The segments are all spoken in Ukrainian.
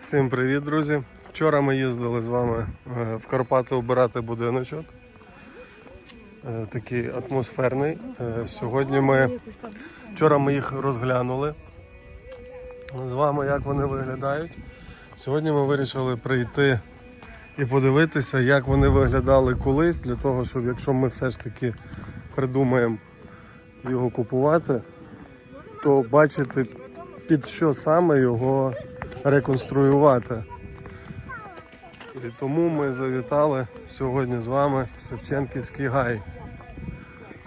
Всім привіт, друзі! Вчора ми їздили з вами е, в Карпати обирати будиночок. Е, Такий атмосферний. Е, Сьогодні ми вчора ми їх розглянули з вами, як вони виглядають. Сьогодні ми вирішили прийти і подивитися, як вони виглядали колись, для того, щоб якщо ми все ж таки придумаємо його купувати, то бачити під що саме його реконструювати. І тому ми завітали сьогодні з вами в Шевченківський гай.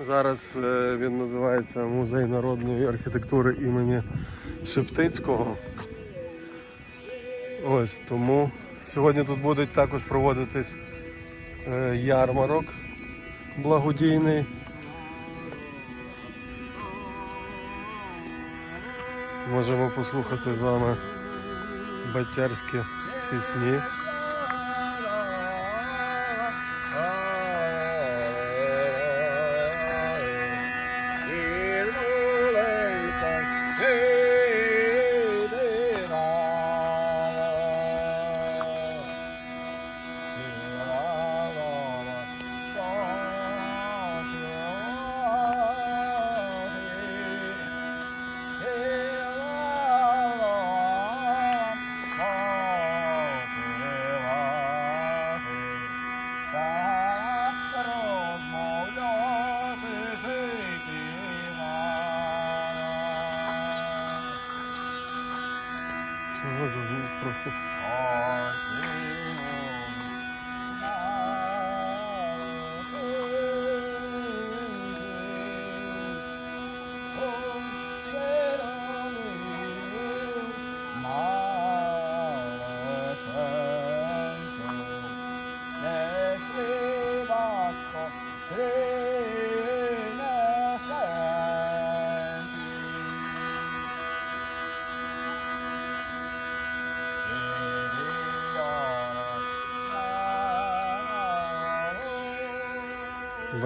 Зараз е, він називається Музей народної архітектури імені Шептицького. Ось тому сьогодні тут будуть також проводитись е, ярмарок благодійний. Можемо послухати з вами батярські пісні.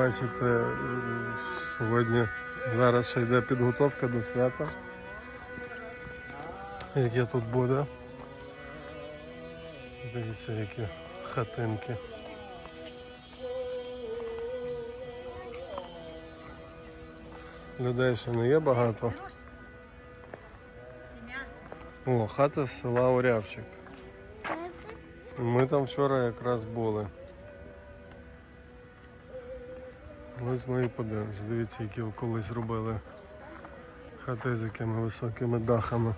Бачите, сьогодні зараз ще йде підготовка до свята. Яке тут буде. Дивіться, які хатинки. Людей ще не є багато. О, хата з села Орявчик. Ми там вчора якраз були. Ось ми і подивимося. Дивіться, які колись робили хати з якими високими дахами.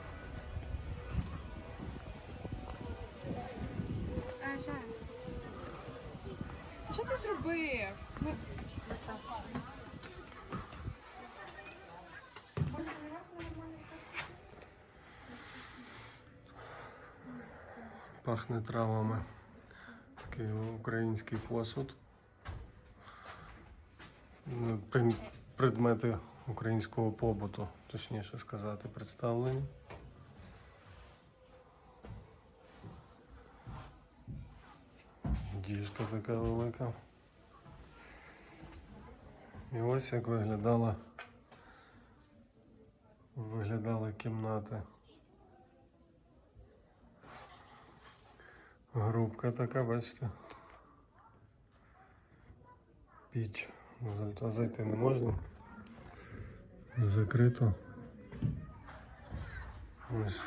Що ти зробив? Ну, Пахне травами. Такий український посуд. Предмети українського побуту, точніше сказати, представлені. Діжка така велика. І ось як виглядала виглядали кімнати. Грубка така, бачите. Піч. А зайти не можна. Закрито. Ось.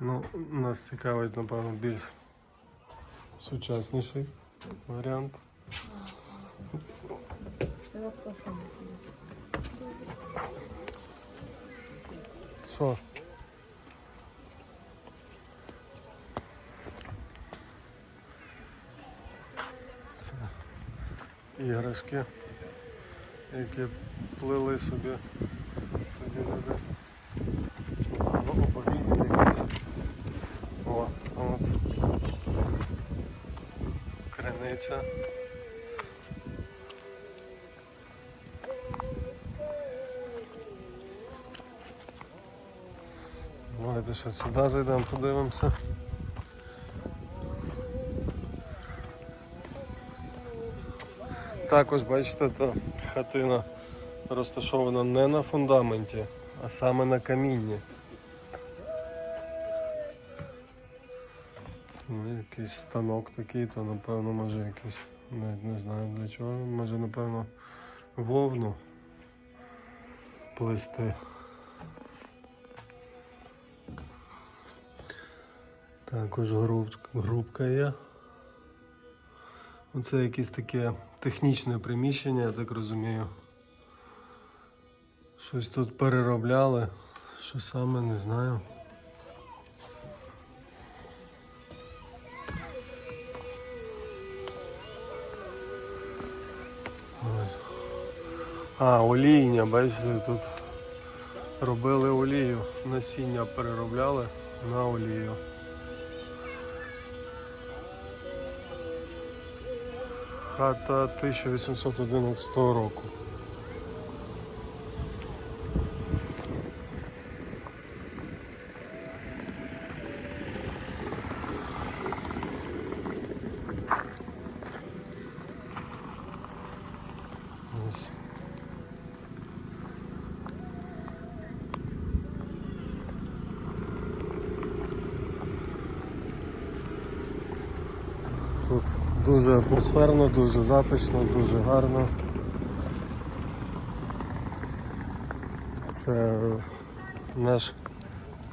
Ну, нас цікавить, напевно, більш сучасніший варіант. Що? Іграшки, які плели собі тоді люди. Ну, обов'язково якісь. О, от криниця. Давайте ще сюди зайдемо, подивимося. Також бачите, та хатина розташована не на фундаменті, а саме на камінні. Ну, якийсь станок такий, то напевно може якийсь, навіть не знаю для чого, може напевно вовну плести. Також груб- грубка є. Оце якесь таке технічне приміщення, я так розумію. Щось тут переробляли, що саме не знаю. А, олійня, бачите, тут робили олію, насіння переробляли на олію. Хата 1811 року. Ось. Тут дуже атмосферно, дуже затишно, дуже гарно. Це наш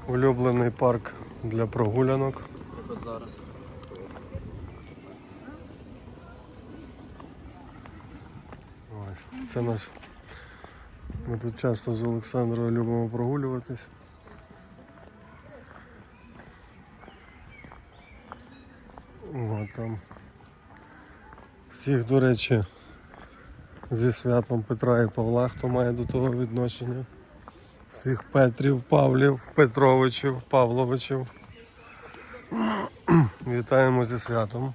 улюблений парк для прогулянок. От зараз. Ось. Це наш. Ми тут часто з Олександрою любимо прогулюватись. О, там. Всіх, до речі, зі святом Петра і Павла, хто має до того відношення. Всіх Петрів, Павлів, Петровичів, Павловичів. Вітаємо зі святом.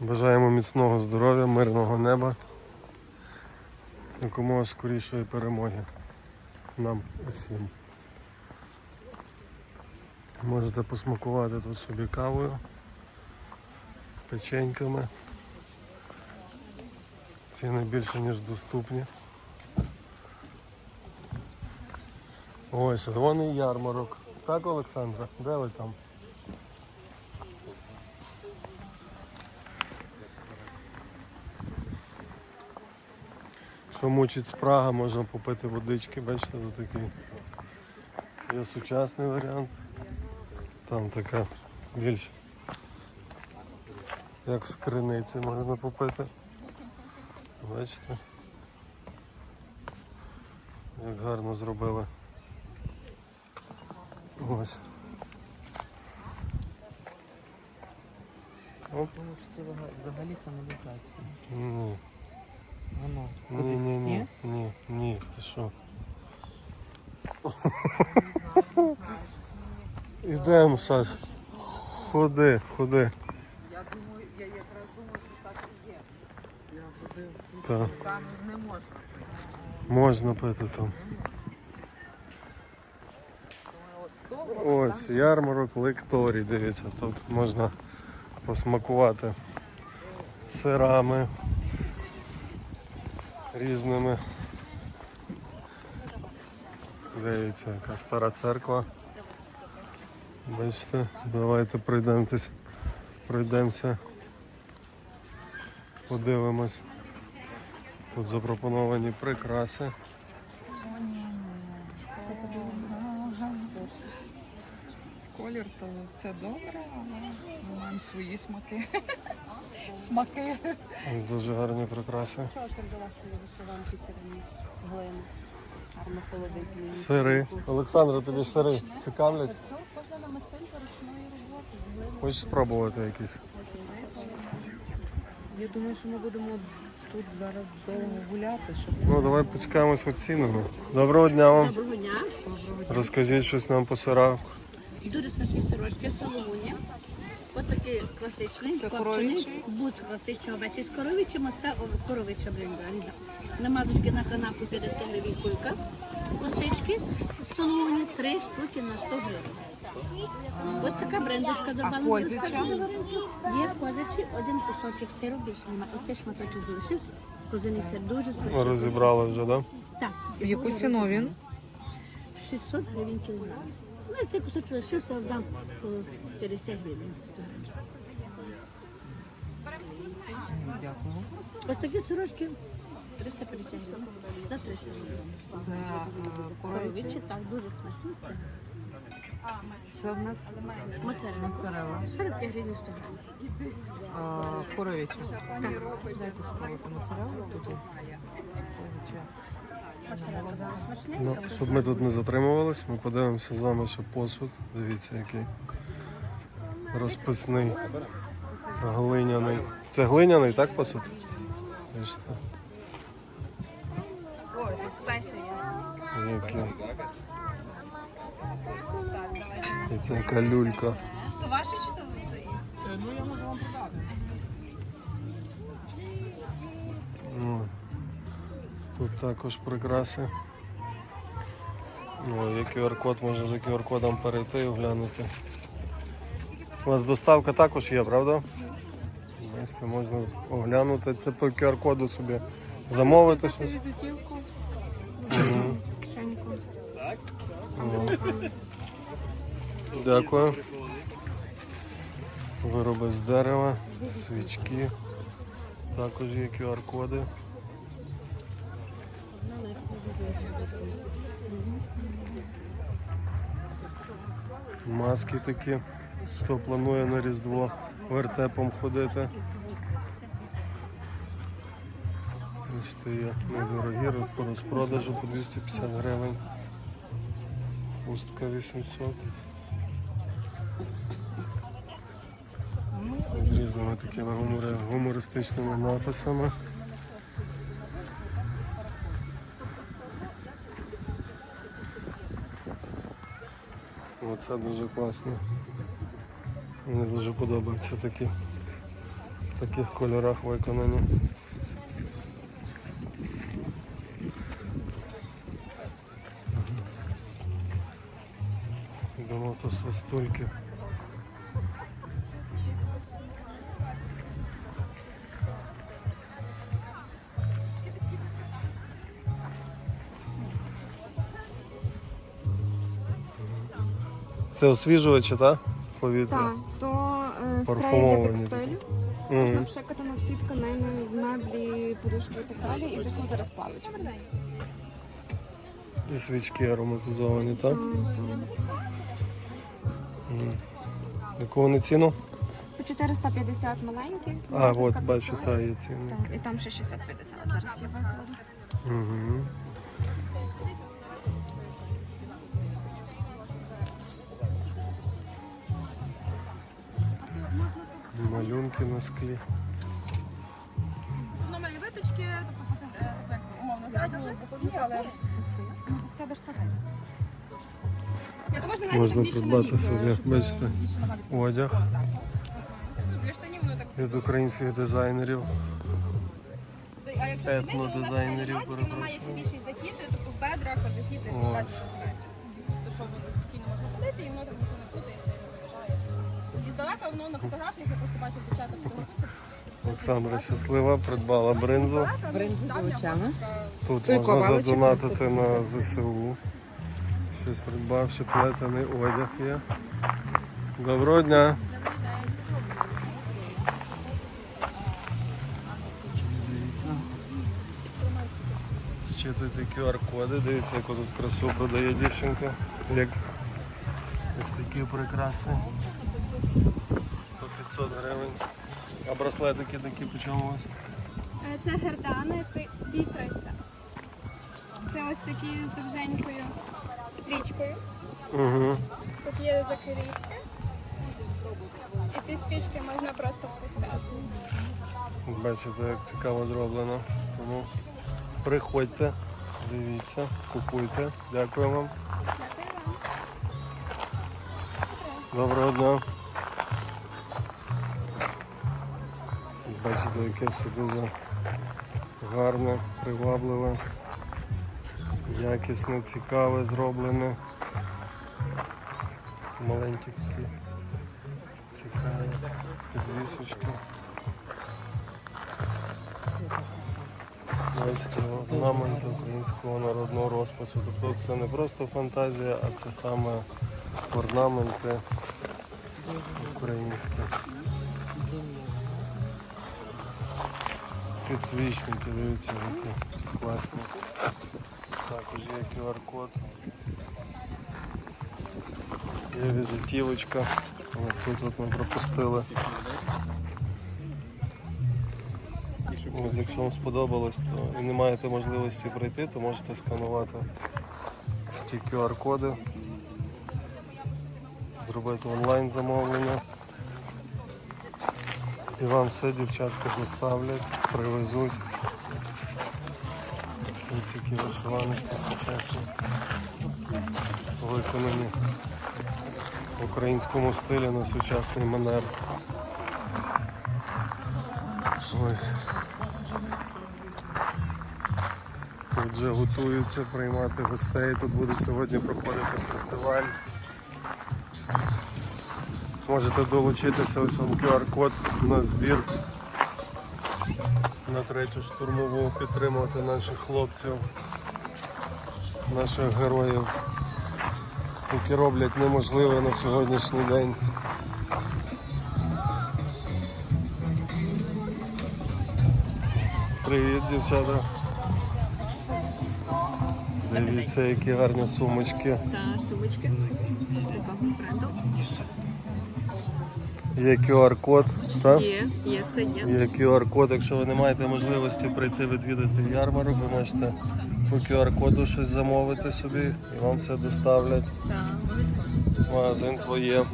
Бажаємо міцного здоров'я, мирного неба, якомога скорішої перемоги нам усім. Можете посмакувати тут собі кавою, печеньками. Ціни більше ніж доступні. Ось, вон ярмарок. Так, Олександра? Де ви там? Що мучить спрага, можна попити водички, бачите, тут такий є сучасний варіант. Там така більш як з криниці можна попити. Бачите? Як гарно зробили. Ось. Оп. Тому що це взагалі каналізація. Ні. Воно Ні, кудись ні, ні, ні, ні, ти що? Ідемо, Саш. Ходи, ходи. Я думаю, я якраз думаю, що так і є. Я ходив тут, Так. Там не можна. Можна пити там. Ось ярмарок лекторій, дивіться, тут можна посмакувати сирами різними. Дивіться, яка стара церква. Бачите, давайте пройдемось, пройдемося, подивимось. Тут запропоновані прикраси. колір, то це добре, але ми маємо свої смаки. Смаки. Дуже гарні прикраси. Сири. Олександра, тобі сири цікавлять? Все, кожна намистинка ручної роботи з глини. Хочеш спробувати якісь? Я думаю, що ми будемо тут зараз довго гуляти, щоб Ну, давай поцікавимось цінами. Доброго дня вам. Доброго дня. Розкажіть щось нам по сирах. Дуже смачні сирочки, соломуні. Ось такий класичний, Це копчений, будь класичного овечі з коровичем, а це коровича блінда. Намазочки на канапку 50 гривень кулька. Косички соломуні 3 штуки на 100 гривень. Ось така брендочка до козяча? скарбу. Є козячий, один кусочок сиру, більше немає. Оцей шматочок залишився. Козиний сир дуже смачний. Розібрали вже, так? Так. В яку ціну він? 600 гривень кілограм. Ну, і цей кусочок лишився, я дам по 50 гривень. 100 гривень. Дякую. Ось такі сорочки 350 гривень. За 300 гривень. Це е, коровичі. Так, дуже смачні. Це Це в нас моцарелла. моцарелла. 45 гривень 100 гривень. Е, Дайте спробувати моцареллу? Ну, щоб ми тут не затримувались, ми подивимося з вами ще посуд. Дивіться, який розписний, глиняний. Це глиняний, так, посуд? Бачите, Ой, тут який. І це яка люлька. То ваше чи то Ну, тут також прикраси. Ну, є QR-код, можна за QR-кодом перейти і оглянути. У вас доставка також є, правда? Бачите, можна оглянути це по QR-коду собі. Замовити щось. візитівку, Дякую. Вироби з дерева, свічки. Також є QR-коди. Маски такі. Хто планує на Різдво вертепом ходити. Бачите, є недорогі розпродажу по 250 гривень. Хустка 800. З різними такими гумори- гумористичними написами. Оце дуже класно. Мені дуже подобаються такі в таких кольорах виконані. Думав, то. Це освіжувачі, так? Повітря. Так, то е, спрей для текстилю. Можна пшикати на всі тканини, меблі, подушки і так далі, і дифузори з паличками. І свічки ароматизовані, так? Так, так. Мгм. Яку вони ціну? По 450 маленькі. А, от бачу, та є ціни. Так, і там ще 650 зараз я викладу. Угу. Малюнки на склі. Номері виточки, тобто це е, умовно задні, бокові, але тебе ж таке. Ні, то можна навіть Можна придбати собі, бачите, е, від- одяг так. від українських дизайнерів. А якщо Етнодизайнерів, має ще перепрошую. більші захіти, тобто в бедрах. То що воно спокійно можна ходити, і воно так нічого не путається і не заважає. І здалека воно на фотографіях, я просто бачив дівчата фотографуються. Олександра щаслива, придбала бринзу. За очами. Тут можна задонатити на на ЗСУ. Щось придбав, ще плетений одяг є. Доброго дня. Дивіться. Зчитуйте QR-коди, дивіться, яку тут красу продає дівчинка. Як ось такі прикраси. По 500 гривень. А браслетики такі по чому у вас? Е, Це гердани пі 300. Це ось такі з довженькою стрічкою. Угу. Тут є закріпки. І ці стрічки можна просто впускати. Бачите, як цікаво зроблено. Тому приходьте, дивіться, купуйте. Дякую вам. Доброго дня. Бачите, яке все дуже гарне, привабливе, якісне, цікаве зроблене. Маленькі такі цікаві підвісочки. Бачите, орнаменти українського народного розпису. Тобто це не просто фантазія, а це саме орнаменти українські. Підсвічники, дивіться, які класні. Також є QR-код. Є візитівочка. От тут от ми пропустили. От, якщо вам сподобалось, то і не маєте можливості прийти, то можете сканувати ці QR-коди, зробити онлайн замовлення. І вам все дівчатка доставлять, привезуть. Ось які вишиваночки сучасні, виконані в українському стилі на сучасний манер. Ось. Тут вже готуються приймати гостей. Тут буде сьогодні проходити фестиваль. Можете долучитися, ось вам QR-код на збір на третю штурмову, підтримувати наших хлопців, наших героїв, які роблять неможливе на сьогоднішній день. Привіт, дівчата. Дивіться, які гарні сумочки. Та сумочки. Є QR-код, так? Є, є, все є. Є QR-код, якщо ви не маєте можливості прийти відвідати ярмарок, ви можете по QR-коду щось замовити собі і вам все доставлять. Так. Магазин твоє.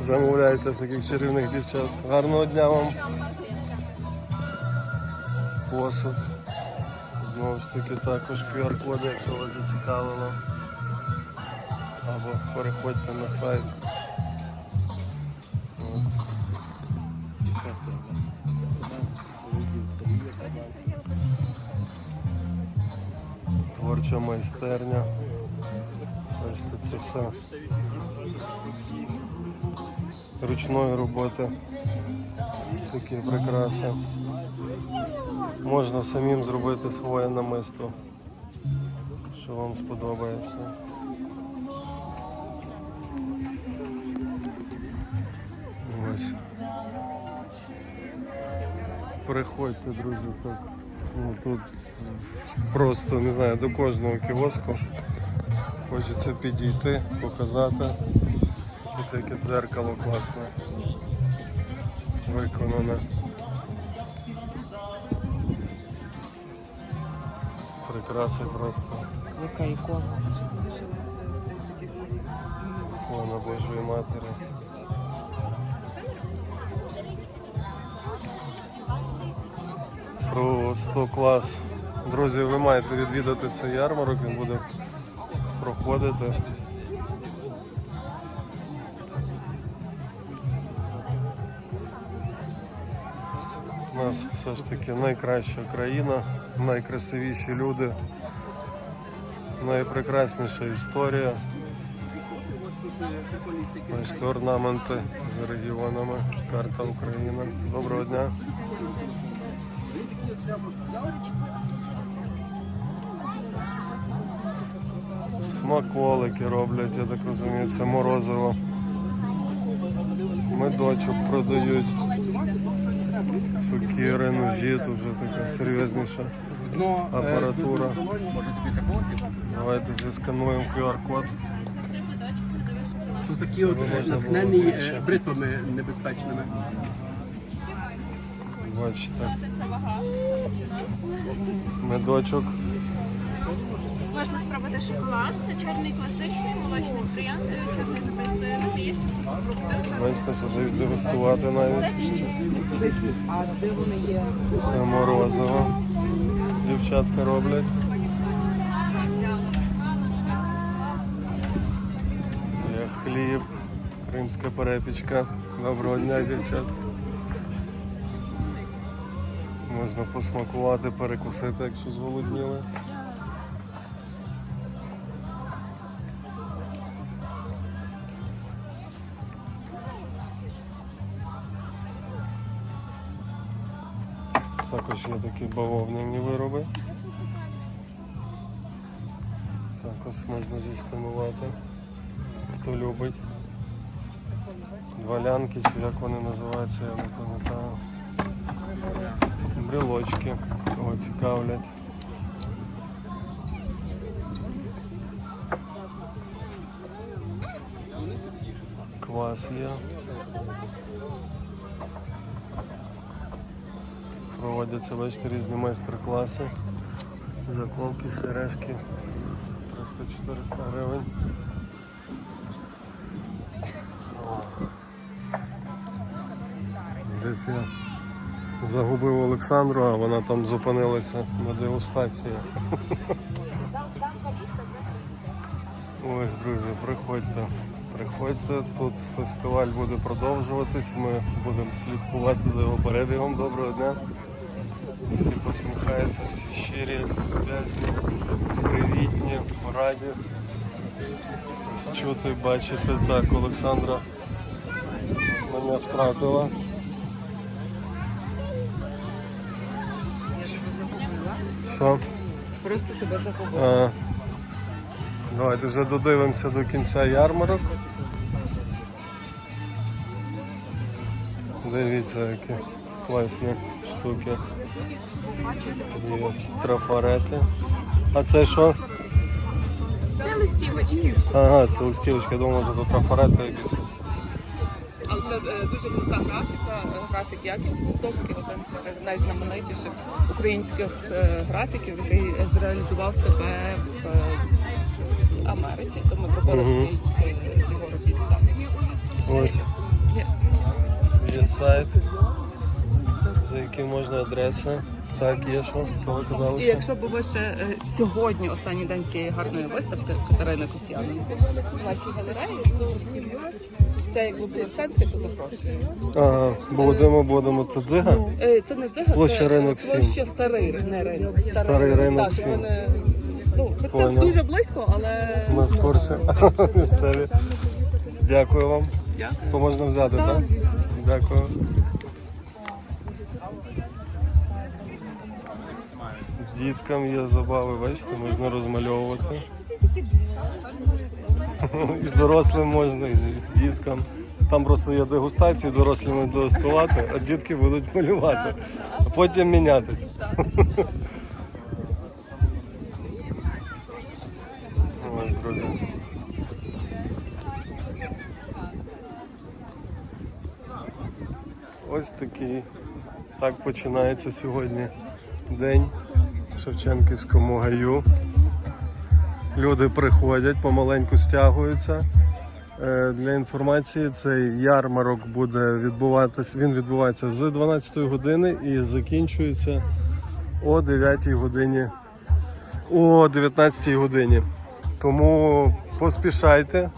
Замовляйте таких чарівних дівчат. Гарного дня вам. Посуд. Знову ж таки також QR-коди, якщо вас зацікавило. Або переходьте на сайт. Творча майстерня. Бачите, це все ручної роботи. Такі прикраси. Можна самим зробити своє намисто, що вам сподобається. Приходьте, друзі, так. Ну, тут просто не знаю, до кожного кіоску. Хочеться підійти, показати. Це яке дзеркало класне. Виконане. Прикраси просто. Яка ікона? Ікона Божої Матері. Просто клас. Друзі, ви маєте відвідати цей ярмарок, він буде проходити. У нас все ж таки найкраща країна, найкрасивіші люди, найпрекрасніша історія. Бачите, орнаменти з регіонами, карта України. Доброго дня. Смаколики роблять, я так розумію, це морозиво. Медочок продають. Сукіри, ножі, тут вже така серйозніша апаратура. Давайте зіскануємо QR-код. Тут такі от натхнені е, бритвами небезпечними. Бачите. Медочок. Можна спробувати шоколад. Це чорний класичний, молочний з трояндою, чорний записує настоящий сухофрукти. Бачите, це дають дегустувати навіть. А де вони є? Це морозиво. Дівчатка роблять. Є хліб, кримська перепічка. Доброго дня, дівчат. Можна посмакувати, перекусити, якщо зголодніли. Також є такі бавовняні вироби. Також можна зісканувати. Хто любить. Два лянки, чи як вони називаються, я не пам'ятаю. Брелочки, кого цікавлять. Квас є. Проводяться, бачите, різні майстер-класи. Заколки, сережки. 300-400 гривень. Десь я загубив Олександру, а вона там зупинилася на дегустації. Ось, друзі, приходьте. Приходьте, тут фестиваль буде продовжуватись. Ми будемо слідкувати за його перебігом. Доброго дня. Всі посміхаються, всі щирі, люб'язні, привітні, раді. Чути, бачити. Так, Олександра мене втратила. Що? Просто тебе. А, давайте вже додивимося до кінця ярмарок. Дивіться, які класні штуки. Є трафарети. А це що? Це листівочки. Ага, це листівочка, я думав, це трафарети якісь. Але це е, дуже крута графіка, е, графік Яків Гвоздовський, один з найзнаменитіших українських е, графіків, який зреалізував себе в е, Америці. Тому зробили угу. такий з його робіт. Там. Ось є. є сайт, за яким можна адреса. Так, є що? Що ви казали? І ще? якщо б ви ще е, сьогодні, останній день цієї гарної виставки Катерини Косяної в вашій галереї, то ще якби були в центрі, то запрошую. Ага, будемо, будемо. Це дзига? Е, Це не дзига, Площа це Ринок сім. площа старий не ринок. Старий Ринок Так, сім. не- Ну, це дуже близько, але Ми в курсі. Місцеві. Дякую вам. Дякую. То можна взяти, так? Дякую. Діткам є забави, бачите, можна розмальовувати. І з дорослим можна, і діткам. Там просто є дегустації, дорослі можуть дегустувати, а дітки будуть малювати, а потім мінятися. Ось, друзі. Ось такий. Так починається сьогодні день в Шевченківському гаю. Люди приходять, помаленьку стягуються. Е, Для інформації цей ярмарок буде відбуватись. Він відбувається з 12 години і закінчується о 9 годині, о 19 годині. Тому поспішайте,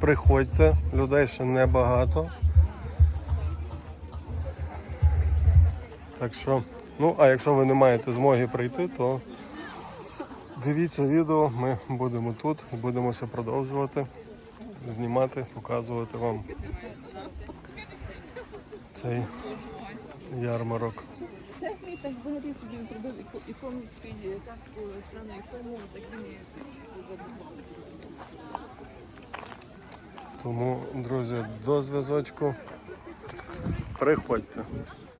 приходьте, людей ще небагато. Так що, ну а якщо ви не маєте змоги прийти, то дивіться відео, ми будемо тут і будемо ще продовжувати знімати, показувати вам цей ярмарок. Так взагалі собі зробив іконівський так члени ікону такими Тому, друзі, до зв'язочку. Приходьте.